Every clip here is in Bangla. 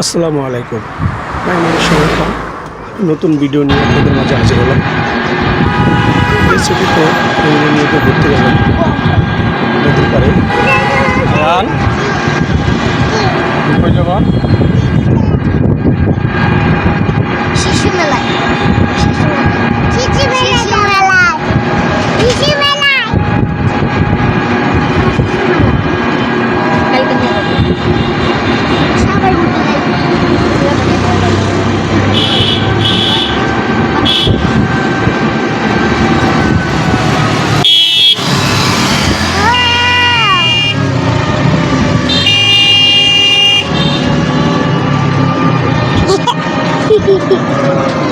আসসালামু আলাইকুম। আমি আমার খান নতুন ভিডিও নিয়ে আপনাদের মাঝে হাজির হলাম। এই ছুটিতে নিয়ে তো ঘুরতে গেলাম। titik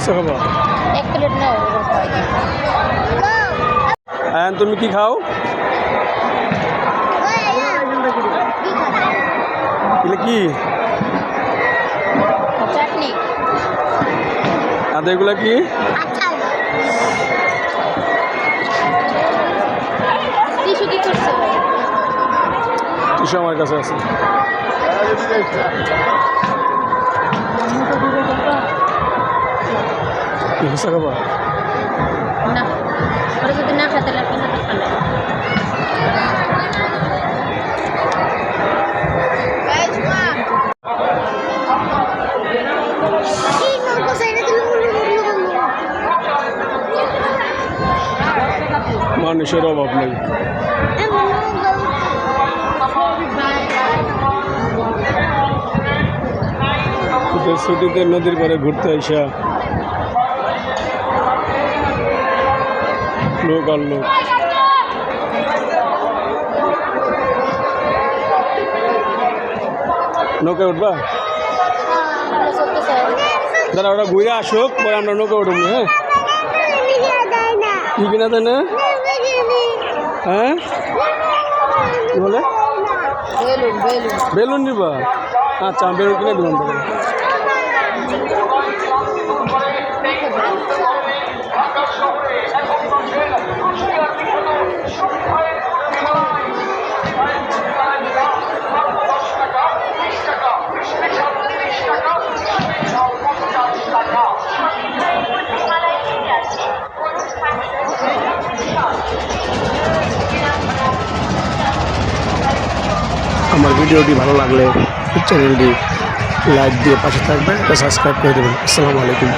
বুঝতে খাবা হ্যাঁ তুমি কি খাও? এগুলো কি? আর এগুলো কি? টিসু আমার কাছে আছে। কি বুঝতে খাবা না ওরা যদি না খেতে লাগে না খালে মানুষের অভাব নেই ছুটিতে নদীর পাড়ে ঘুরতে আইসা লোক আর লোক। নৌকায় উঠবা? দাদা ওটা ঘুরে আসুক, পরে আমরা নৌকা উঠবো হ্যাঁ? কি কিনা দেয় না? হ্যাঁ? কি বলে? বেলুন নিবা। আচ্ছা বেলুন কিনে দিলাম আমার ভিডিওটি ভালো লাগলে চ্যানেলটি লাইক দিয়ে পাশে থাকবেন সাবস্ক্রাইব করে দেবেন। আসসালামু আলাইকুম।